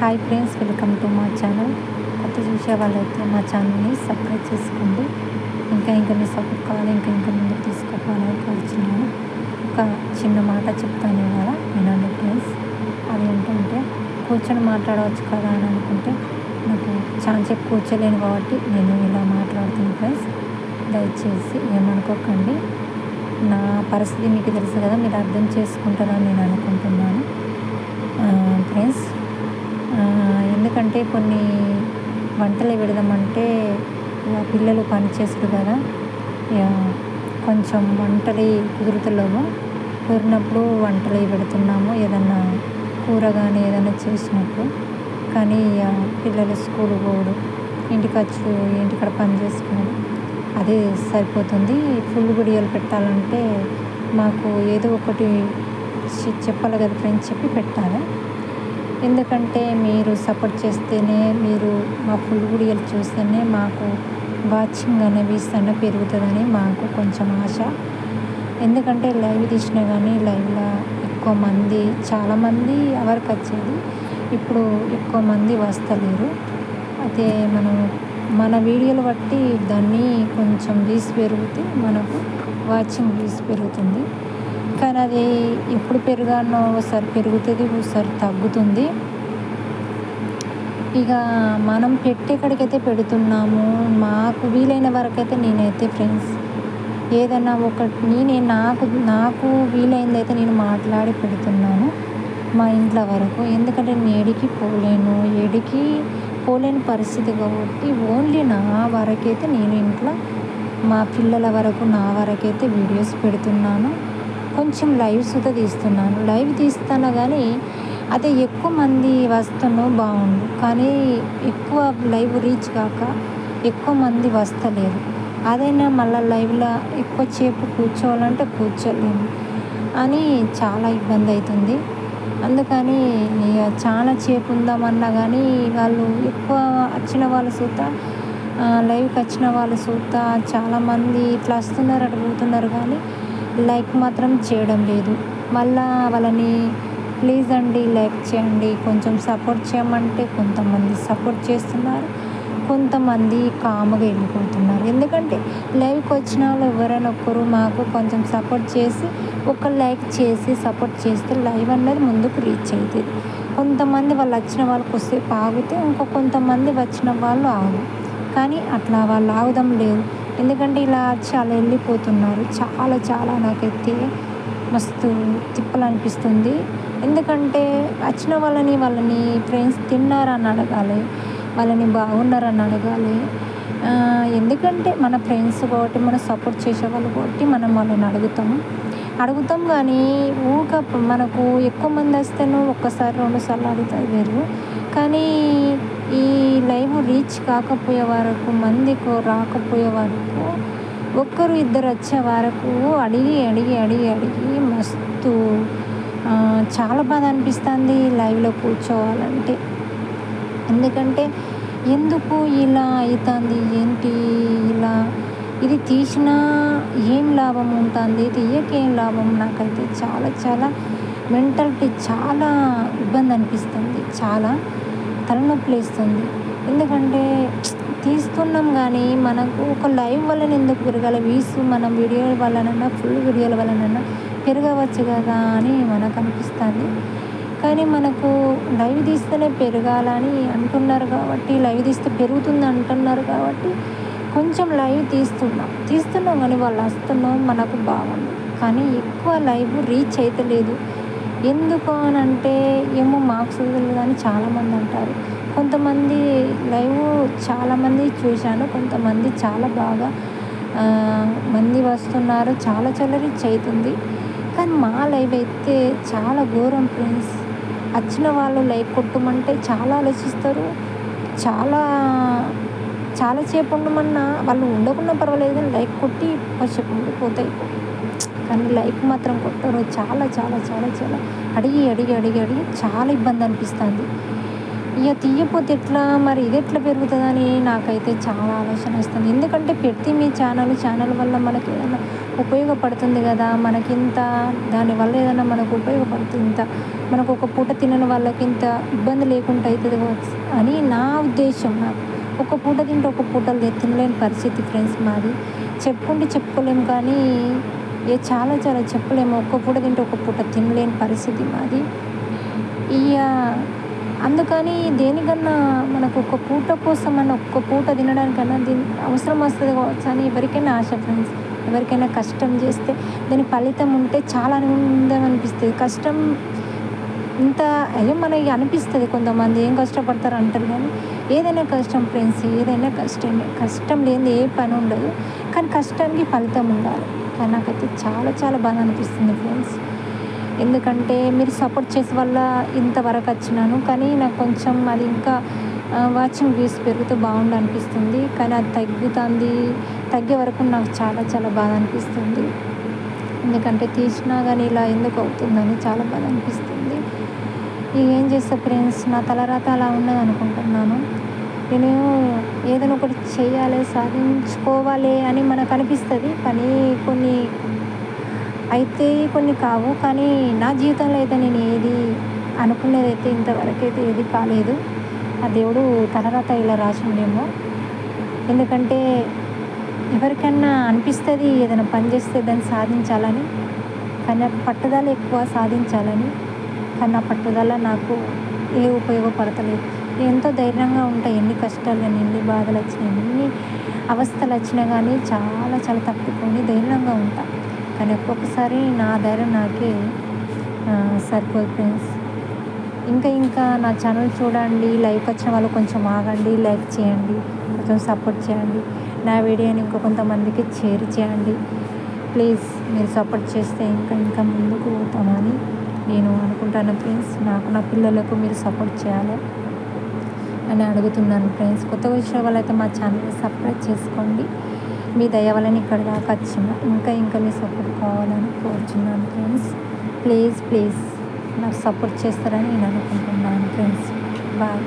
Hi friends welcome to మా channel కొత్త చూసే వాళ్ళైతే మా ఛానల్ని సబ్స్క్రైబ్ చేసుకోండి. ఇంకా ఇంకా మీ సపోర్ట్ కావాలి ఇంకా ఇంకా ముందు తీసుకుపోవాలని వచ్చినాను. ఒక చిన్న మాట చెప్తాను ఇవాళ వినండి ఫ్రెండ్స్ అది ఏంటంటే కూర్చొని మాట్లాడవచ్చు కదా అని అనుకుంటే నాకు ఛాన్స్ ఎక్కువ కూర్చోలేను కాబట్టి నేను ఇలా మాట్లాడుతున్నాను ఫ్రెండ్స్ దయచేసి ఏమనుకోకండి. నా పరిస్థితి మీకు తెలుసు కదా మీరు అర్థం చేసుకుంటారని నేను అనుకుంటున్నాను. ఫ్రెండ్స్ ఎందుకంటే కొన్ని వంటలు పెడదామంటే పిల్లలు పని కదా. ఇక కొంచెం వంటలు కుదురుతలేవు. కుదిరినప్పుడు వంటలు పెడుతున్నాము ఏదన్నా కూర కానీ ఏదైనా చేసినప్పుడు. కానీ ఇక పిల్లలు స్కూల్ పోడు ఇంటికి వచ్చి ఇంటికాడ పని చేసుకున్నాడు. అదే సరిపోతుంది. ఫుల్ వీడియోలు పెట్టాలంటే మాకు ఏదో ఒకటి చెప్పాలి కదా ఫ్రెండ్స్ చెప్పి పెట్టాలి? ఎందుకంటే మీరు సపోర్ట్ చేస్తేనే మీరు మా ఫుల్ వీడియోలు చూస్తేనే మాకు వాచింగ్ అనేవి సన్న పెరుగుతుందని మాకు కొంచెం ఆశ. ఎందుకంటే లైవ్ తీసినా కానీ లైవ్లో ఎక్కువ మంది చాలామంది ఎవరికి వచ్చేది ఇప్పుడు ఎక్కువ మంది వస్తలేరు. అయితే మనం మన వీడియోలు బట్టి దాన్ని కొంచెం వ్యూస్ పెరిగితే మనకు వాచింగ్ వ్యూస్ పెరుగుతుంది. కానీ అది ఎప్పుడు పెరగానో ఒకసారి పెరుగుతుంది ఒకసారి తగ్గుతుంది. ఇక మనం పెట్టేకడికైతే పెడుతున్నాము. మాకు వీలైన వరకైతే నేనైతే ఫ్రెండ్స్ ఏదైనా ఒకటి నేనే నాకు నాకు వీలైందైతే నేను మాట్లాడి పెడుతున్నాను మా ఇంట్లో వరకు. ఎందుకంటే నేను ఏడికి పోలేను. ఏడికి పోలేని పరిస్థితి కాబట్టి ఓన్లీ నా వరకైతే నేను ఇంట్లో మా పిల్లల వరకు నా వరకైతే వీడియోస్ పెడుతున్నాను. కొంచెం లైవ్ సుతా తీస్తున్నాను. లైవ్ తీస్తాను కానీ అదే ఎక్కువ మంది వస్తున్నో బాగుండు. కానీ ఎక్కువ లైవ్ రీచ్ కాక ఎక్కువ మంది వస్తలేరు. అదైనా మళ్ళీ లైవ్లో ఎక్కువ సేపు కూర్చోవాలంటే కూర్చోలేము అని చాలా ఇబ్బంది అవుతుంది అందుకని ఇక చాలా సేపు ఉందామన్నా కానీ వాళ్ళు ఎక్కువ వచ్చిన వాళ్ళు సూత లైవ్కి వచ్చిన వాళ్ళు సూత చాలామంది ఇట్లా వస్తున్నారు అటు పోతున్నారు కానీ లైక్ మాత్రం చేయడం లేదు. మళ్ళా వాళ్ళని ప్లీజ్ అండి లైక్ చేయండి. కొంచెం సపోర్ట్ చేయమంటే కొంతమంది సపోర్ట్ చేస్తున్నారు. కొంతమంది కాముగా వెళ్ళిపోతున్నారు. ఎందుకంటే లైవ్కి వచ్చిన వాళ్ళు ఎవరైనా ఒక్కరు మాకు కొంచెం సపోర్ట్ చేసి ఒక లైక్ చేసి సపోర్ట్ చేస్తే లైవ్ అనేది ముందుకు రీచ్ అవుతుంది. కొంతమంది వాళ్ళు వచ్చిన వాళ్ళకి వస్తే ఆగితే ఇంకో కొంతమంది వచ్చిన వాళ్ళు ఆగు కానీ అట్లా వాళ్ళు ఆగుదాం లేదు. ఎందుకంటే ఇలా చాలా వెళ్ళిపోతున్నారు. చాలా చాలా నాకైతే మస్తు తిప్పలు అనిపిస్తుంది ఎందుకంటే వచ్చిన వాళ్ళని వాళ్ళని ఫ్రెండ్స్ తిన్నారని అడగాలి. వాళ్ళని బాగున్నారని అడగాలి. ఎందుకంటే మన ఫ్రెండ్స్ కాబట్టి మనం సపోర్ట్ చేసేవాళ్ళు కాబట్టి మనం వాళ్ళని అడుగుతాం. అడుగుతాం కానీ ఊక మనకు ఎక్కువ మంది వస్తేనో ఒక్కసారి రెండు సార్లు అడుగుతారు వేరు. కానీ ఈ లైవ్ రీచ్ కాకపోయే వరకు మందికి రాకపోయే వరకు ఒక్కరు ఇద్దరు వచ్చే వరకు అడిగి అడిగి అడిగి అడిగి మస్తు చాలా బాధ అనిపిస్తుంది లైవ్లో కూర్చోవాలంటే. ఎందుకంటే ఎందుకు ఇలా అవుతుంది ఏంటి ఇలా? ఇది తీసినా ఏం లాభం ఉంటుంది? తీయక ఏం లాభం? నాకైతే చాలా చాలా మెంటాలిటీ చాలా ఇబ్బంది అనిపిస్తుంది. చాలా తలనొప్పి లేస్తుంది ఎందుకంటే తీస్తున్నాం కానీ మనకు ఒక లైవ్ వలన ఎందుకు పెరగాలి? వీస్ మనం వీడియోల వలనన్నా ఫుల్ వీడియోల వలనన్నా పెరగవచ్చు కదా అని మనకు అనిపిస్తుంది. కానీ మనకు లైవ్ తీస్తేనే పెరగాలని అంటున్నారు కాబట్టి లైవ్ తీస్తే పెరుగుతుంది అంటున్నారు కాబట్టి కొంచెం లైవ్ తీస్తున్నాం. తీస్తున్నాం కానీ వాళ్ళు వస్తున్నాం మనకు బాగుంది కానీ ఎక్కువ లైవ్ రీచ్ అయితే లేదు. ఎందుకు అని అంటే ఏమో మార్క్స్ వదలదు అని చాలామంది అంటారు. కొంతమంది లైవ్ చాలామంది చూశాను. కొంతమంది చాలా బాగా మంది వస్తున్నారు. చాలా చాలా రీచ్ అవుతుంది కానీ మా లైవ్ అయితే చాలా ఘోరం ఫ్రెండ్స్. వచ్చిన వాళ్ళు లైవ్ కొట్టమంటే చాలా ఆలోచిస్తారు. చాలా చాలా సేపు ఉండమన్నా వాళ్ళు ఉండకుండా పర్వాలేదు కానీ లైక్ కొట్టి కొంచెంసేపు ఉండిపోతాయి. కానీ లైఫ్ మాత్రం కొట్టరు. చాలా చాలా చాలా చాలా. అడిగి అడిగి అడిగి అడిగి చాలా ఇబ్బంది అనిపిస్తుంది. ఇక తీయపోతే ఎట్లా? మరి ఇది ఎట్లా పెరుగుతుందని నాకైతే చాలా ఆలోచన వస్తుంది. ఎందుకంటే పెడితే మీ ఛానల్ ఛానల్ వల్ల మనకి ఏదైనా ఉపయోగపడుతుంది కదా? మనకి ఇంత దానివల్ల ఏదైనా మనకు ఉపయోగపడుతుంది. ఇంత మనకు ఒక పూట తినని వాళ్ళకి ఇంత ఇబ్బంది లేకుండా అవుతుంది అని నా ఉద్దేశం నాకు. ఒక పూట తింటే ఒక పూటలు తినలేని పరిస్థితి ఫ్రెండ్స్ మాది. చెప్పుకుంటే చెప్పుకోలేము కానీ ఏ చాలా చాలా చెప్పలేము. ఒక్క పూట తింటే ఒక పూట తినలేని పరిస్థితి మాది. ఇక అందుకని దేనికన్నా మనకు ఒక్క పూట కోసం అన్న ఒక్క పూట తినడానికన్నా దీని అవసరం వస్తుంది కావచ్చు అని ఎవరికైనా ఆశ ఫ్రెండ్స్ ఎవరికైనా కష్టం చేస్తే దాని ఫలితం ఉంటే చాలా ఆనందం అనిపిస్తుంది. కష్టం ఇంత అయ్యో మనకి అనిపిస్తుంది కొంతమంది ఏం కష్టపడతారు అంటారు కానీ ఏదైనా కష్టం ఫ్రెండ్స్ ఏదైనా కష్టమే కష్టం లేని ఏ పని ఉండదు. కానీ కష్టానికి ఫలితం ఉండాలి. నాకైతే చాలా చాలా బాగా అనిపిస్తుంది ఫ్రెండ్స్. ఎందుకంటే మీరు సపోర్ట్ చేసే వల్ల ఇంతవరకు వచ్చినాను. కానీ నాకు కొంచెం అది ఇంకా వాచింగ్ వ్యూస్ పెరుగుతూ బాగుండు అనిపిస్తుంది. కానీ అది తగ్గుతుంది తగ్గే వరకు నాకు చాలా చాలా బాధ అనిపిస్తుంది. ఎందుకంటే తీసినా కానీ ఇలా ఎందుకు అవుతుందని చాలా బాధ అనిపిస్తుంది. ఇక ఏం చేస్తా ఫ్రెండ్స్? నా తలరాత అలా ఉన్నది అనుకుంటున్నాను నేను ఏదైనా ఒకటి చేయాలి సాధించుకోవాలి అని మనకు అనిపిస్తుంది. కానీ కొన్ని అయితే కొన్ని కావు. కానీ నా జీవితంలో అయితే నేను ఏది అనుకునేది అయితే ఇంతవరకు అయితే ఏది కాలేదు. ఆ దేవుడు తలరాత ఇలా రాసిండేమో. ఎందుకంటే ఎవరికన్నా అనిపిస్తుంది ఏదైనా పని చేస్తే దాన్ని సాధించాలని. కానీ నాకు పట్టుదల ఎక్కువ సాధించాలని. కానీ నా పట్టుదల నాకు ఏ ఉపయోగపడతలేదు. ఎంతో ధైర్యంగా ఉంటాయి ఎన్ని కష్టాలు కానీ ఎన్ని బాధలు వచ్చినాయి ఎన్ని అవస్థలు వచ్చినా కానీ చాలా చాలా తప్పుకొని ధైర్యంగా ఉంటా. కానీ ఒక్కొక్కసారి నా ధైర్యం నాకే సరిపోదు ఫ్రెండ్స్. ఇంకా ఇంకా నా ఛానల్ చూడండి లైక్ వచ్చిన వాళ్ళు కొంచెం ఆగండి లైక్ చేయండి కొంచెం సపోర్ట్ చేయండి. నా వీడియోని ఇంకా కొంతమందికి షేర్ చేయండి. ప్లీజ్ మీరు సపోర్ట్ చేస్తే ఇంకా ఇంకా ముందుకు పోతామని నేను అనుకుంటాను ఫ్రెండ్స్. నాకు నా పిల్లలకు మీరు సపోర్ట్ చేయాలి. అని అడుగుతున్నాను ఫ్రెండ్స్. కొత్తగా వచ్చిన వాళ్ళైతే మా ఛానల్ని సబ్స్క్రైబ్ చేసుకోండి. మీ దయ వలన ఇక్కడ దాకా వచ్చిన ఇంకా ఇంకా మీ సపోర్ట్ కావాలని కోరుచున్నాను ఫ్రెండ్స్. ప్లీజ్ ప్లీజ్ నాకు సపోర్ట్ చేస్తారని నేను అనుకుంటున్నాను ఫ్రెండ్స్. బాయ్.